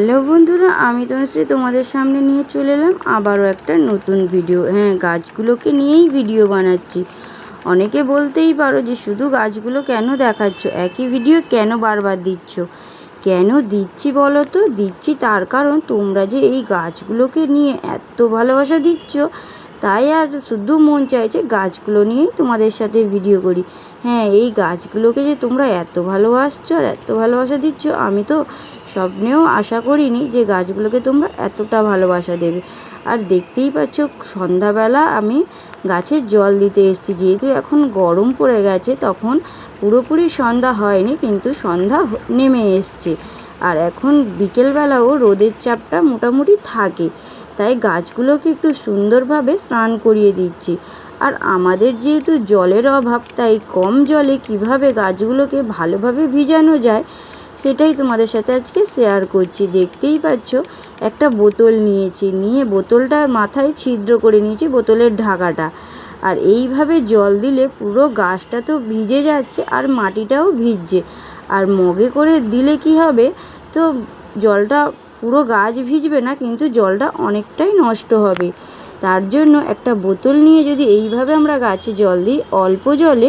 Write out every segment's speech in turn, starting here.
Hello বন্ধুরা, আমি তনুশ্রী তোমাদের সামনে নিয়ে চলে এলাম আবারও একটা নতুন ভিডিও হ্যাঁ গাছগুলোকে নিয়েই ভিডিও বানাচ্ছি। অনেকে বলতেই পারো যে শুধু গাছগুলো কেন দেখাচ্ছ? একই ভিডিও কেন বারবার দিচ্ছ? কেন দিচ্ছি বলো তো? দিচ্ছি তার কারণ তোমরা যে এই গাছগুলোকে নিয়ে এত ভালোবাসা দিচ্ছ তাই আর শুধু মন চাইছে গাছগুলো নিয়েই তোমাদের সাথে ভিডিও করি। হ্যাঁ এই গাছগুলোকে যে তোমরা এত ভালোবাসছো আর এত ভালোবাসা দিচ্ছ, আমি তো স্বপ্নেও আশা করিনি যে গাছগুলোকে তোমরা এতটা ভালোবাসা দেবে। আর দেখতেই পাচ্ছ, সন্ধ্যাবেলা আমি গাছের জল দিতে এসেছি। যেহেতু এখন গরম পড়ে গেছে, তখন পুরোপুরি সন্ধ্যা হয়নি, কিন্তু সন্ধ্যা নেমে এসছে। আর এখন বিকেলবেলাও রোদের চাপটা মোটামুটি থাকে। তাই গাছগুলোকে একটু সুন্দরভাবে স্নান করিয়ে দিচ্ছি। আর আমাদের যেহেতু জলের অভাব, তাই কম জলে কীভাবে গাছগুলোকে ভালোভাবে ভিজানো যায়, সেটাই তোমাদের সাথে আজকে শেয়ার করছি। দেখতেই পাচ্ছ, একটা বোতল নিয়েছি, নিয়ে বোতলটার মাথায় ছিদ্র করে নিয়েছি বোতলের ঢাকাটা। আর এইভাবে জল দিলে পুরো গাছটা তো ভিজে যাচ্ছে আর মাটিটাও ভিজছে। আর মগে করে দিলে কি হবে, তো জলটা পুরো গাছ ভিজবে না, কিন্তু জলটা অনেকটাই নষ্ট হবে। তার জন্য একটা বোতল নিয়ে যদি এইভাবে আমরা গাছে জল দিই, অল্প জলে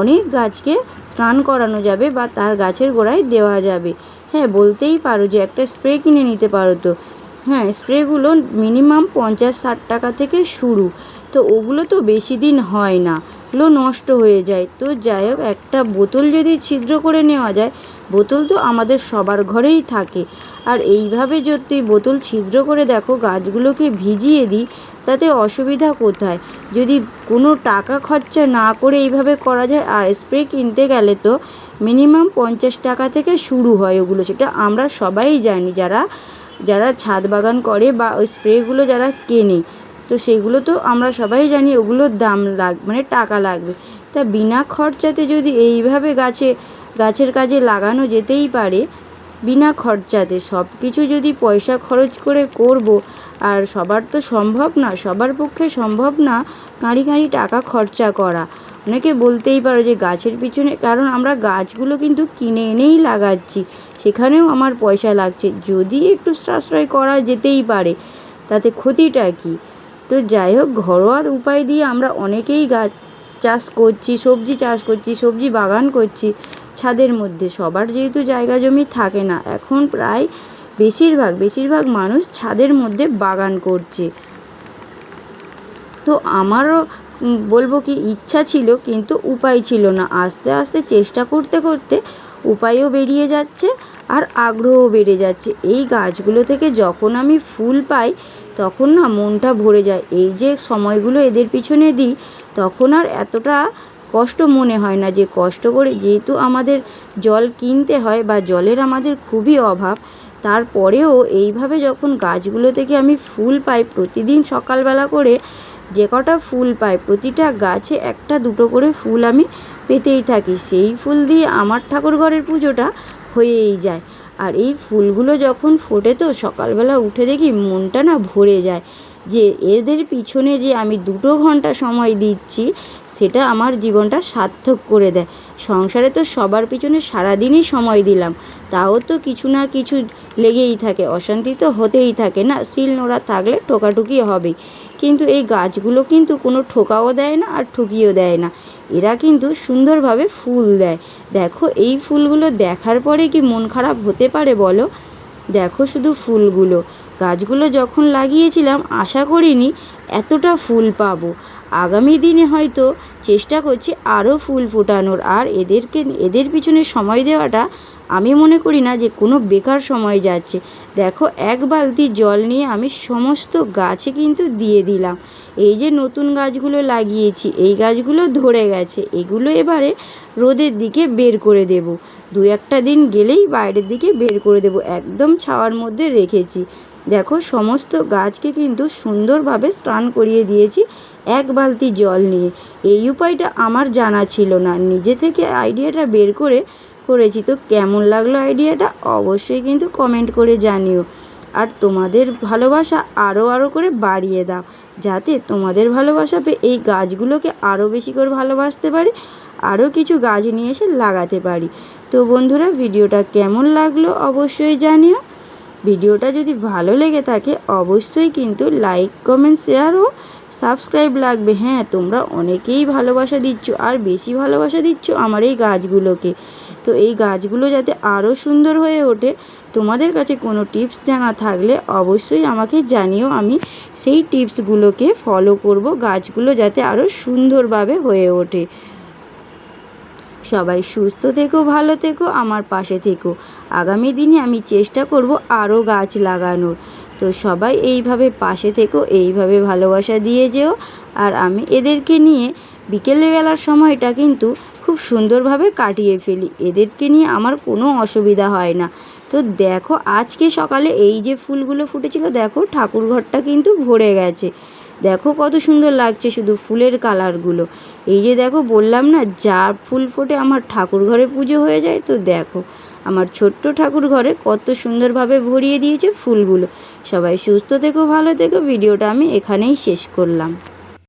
অনেক গাছকে স্নান করানো যাবে বা তার গাছের গোড়ায় দেওয়া যাবে। হ্যাঁ বলতেই পারো যে একটা স্প্রে কিনে নিতে পারো তো। হ্যাঁ স্প্রেগুলো মিনিমাম পঞ্চাশ ষাট টাকা থেকে শুরু। তো ওগুলো তো বেশি দিন হয় না। ওগুলো নষ্ট হয়ে যায়। তো যাই হোক, একটা বোতল যদি ছিদ্র করে নেওয়া যায়, বোতল তো আমাদের সবার ঘরেই থাকে। আর এইভাবে যদি বোতল ছিদ্র করে দেখো, গাছগুলোকে ভিজিয়ে দিই, তাতে অসুবিধা কোথায়? যদি কোনো টাকা খরচা না করে এইভাবে করা যায়, আর স্প্রে কিনতে গেলে তো মিনিমাম পঞ্চাশ টাকা থেকে শুরু হয় ওগুলো। সেটা আমরা সবাই জানি, যারা যারা ছাদ বাগান করে বা ওই স্প্রেগুলো যারা কেনে। তো সেগুলো তো আমরা সবাই জানি, ওগুলোর দাম লাগ মানে টাকা লাগবে। তা বিনা খরচাতে যদি এইভাবে গাছে, গাছের কাজে লাগানো যেতেই পারে, বিনা খরচাতে সব কিছু যদি পয়সা খরচ করে করব, আর সবার তো সম্ভব না, সবার পক্ষে সম্ভব না কাঁড়ি কাঁড়ি টাকা খরচা করা। অনেকে বলতেই পারো যে গাছের পিছনে, কারণ আমরা গাছগুলো কিন্তু কিনে এনেই লাগাচ্ছি, সেখানেও আমার পয়সা লাগছে। যদি একটু সাশ্রয় করা যেতেই পারে, তাতে ক্ষতিটা কী? তো যাই হোক, ঘরোয়া উপায় দিয়ে আমরা অনেকেই গাছ চাষ করছি, সবজি চাষ করছি, সবজি বাগান করছি, ছাদের মধ্যে। সবার যেহেতু জায়গা জমি থাকে না, এখন প্রায় বেশিরভাগ বেশিরভাগ মানুষ ছাদের মধ্যে বাগান করছে। তো আমারও বলব কি, ইচ্ছা ছিল, কিন্তু উপায় ছিল না। আস্তে আস্তে চেষ্টা করতে করতে উপায়ও বেরিয়ে যাচ্ছে আর আগ্রহও বেড়ে যাচ্ছে। এই গাছগুলো থেকে যখন আমি ফুল পাই তখন না মনটা ভরে যায়। এই যে সময়গুলো এদের পিছনে দিই, তখন আর এতটা কষ্ট মনে হয় না যে কষ্ট করে যেহেতু আমাদের জল কিনতে হয় বা জলের আমাদের খুবই অভাব, তারপরেও এইভাবে যখন গাছগুলো থেকে আমি ফুল পাই প্রতিদিন সকালবেলা করে, যে কটা ফুল পাই, প্রতিটা গাছে একটা দুটো করে ফুল আমি পেতেই থাকি। সেই ফুল দিয়ে আমার ঠাকুর ঘরের পুজোটা হয়েই যায়। আর এই ফুলগুলো যখন ফোটে তো সকালবেলা উঠে দেখি মনটা না ভরে যায় যে এদের পিছনে যে আমি দুটো ঘণ্টা সময় দিচ্ছি সেটা আমার জীবনটা সার্থক করে দেয়। সংসারে তো সবার পিছনে সারাদিনই সময় দিলাম। তাও তো কিছু না কিছু লেগেই থাকে, অশান্তি তো হতেই থাকে না, শিল নোড়া থাকলে টোকাটুকি হবেই। কিন্তু এই গাছগুলো কিন্তু কোনো ঠোকাও দেয় না আর ঠুকিও দেয় না। এরা কিন্তু সুন্দরভাবে ফুল দেয়। দেখো, এই ফুলগুলো দেখার পরে কি মন খারাপ হতে পারে বলো? দেখো শুধু ফুলগুলো। গাছগুলো যখন লাগিয়েছিলাম, আশা করিনি এতটা ফুল পাবো। আগামী দিনে হয়তো চেষ্টা করছি আরও ফুল ফোটানোর। আর এদেরকে, এদের পিছনে সময় দেওয়াটা আমি মনে করি না যে কোনো বেকার সময় যাচ্ছে। দেখো, এক বালতি জল নিয়ে আমি সমস্ত গাছে কিন্তু দিয়ে দিলাম। এই যে নতুন গাছগুলো লাগিয়েছি, এই গাছগুলো ধরে গেছে। এগুলো এবারে রোদের দিকে বের করে দেব। দু একটা দিন গেলেই বাইরের দিকে বের করে দেব। একদম ছাওয়ার মধ্যে রেখেছি। দেখো, সমস্ত গাছকে কিন্তু সুন্দরভাবে স্নান করিয়ে দিয়েছি এক বালতি জল নিয়ে। এই উপায়টা আমার জানা ছিল না। নিজে থেকে আইডিয়াটা বের করে করেছি। তো কেমন লাগল আইডিয়াটা? অবশ্যই কিন্তু কমেন্ট করে জানিও। আর তোমাদের ভালোবাসা আরও আরও করে বাড়িয়ে দাও, যাতে তোমাদের ভালোবাসা পেয়ে এই গাছগুলোকে আরও বেশি করে ভালোবাসতে পারি, আরও কিছু গাছ নিয়ে এসে লাগাতে পারি। তো বন্ধুরা, ভিডিওটা কেমন লাগল অবশ্যই জানিও। ভিডিওটা যদি ভালো লেগে থাকে, অবশ্যই কিন্তু লাইক কমেন্ট শেয়ার ও সাবস্ক্রাইব লাগবে। হ্যাঁ তোমরা অনেকেই ভালোবাসা দিচ্ছ আর বেশি ভালোবাসা দিচ্ছ আমার এই গাছগুলোকে। তো এই গাছগুলো যাতে আরও সুন্দর হয়ে ওঠে, তোমাদের কাছে কোনো টিপস জানা থাকলে অবশ্যই আমাকে জানিও। আমি সেই টিপসগুলোকে ফলো করব, গাছগুলো যাতে আরও সুন্দরভাবে হয়ে ওঠে। সবাই সুস্থ থেকো, ভালো থেকো, আমার পাশে থেকো। আগামী দিনে আমি চেষ্টা করব আরও গাছ লাগানোর। তো সবাই এইভাবে পাশে থেকো, এইভাবে ভালোবাসা দিয়ে যেও। আর আমি এদেরকে নিয়ে বিকেলবেলার সময়টা কিন্তু খুব সুন্দরভাবে কাটিয়ে ফেলি। এদেরকে নিয়ে আমার কোনো অসুবিধা হয় না। তো দেখো, আজকে সকালে এই যে ফুলগুলো ফুটেছিল, দেখো ঠাকুর ঘরটা কিন্তু ভরে গেছে। দেখো কত সুন্দর লাগছে শুধু ফুলের কালারগুলো। এই যে দেখো বললাম না যা ফুল ফোটে আমার ঠাকুর ঘরে পুজো হয়ে যায় তো দেখো, আমার ছোট্ট ঠাকুর ঘরে কত সুন্দরভাবে ভরিয়ে দিয়েছে ফুলগুলো। সবাই সুস্থ থেকো, ভালো থেকো, ভিডিওটা আমি এখানেই শেষ করলাম।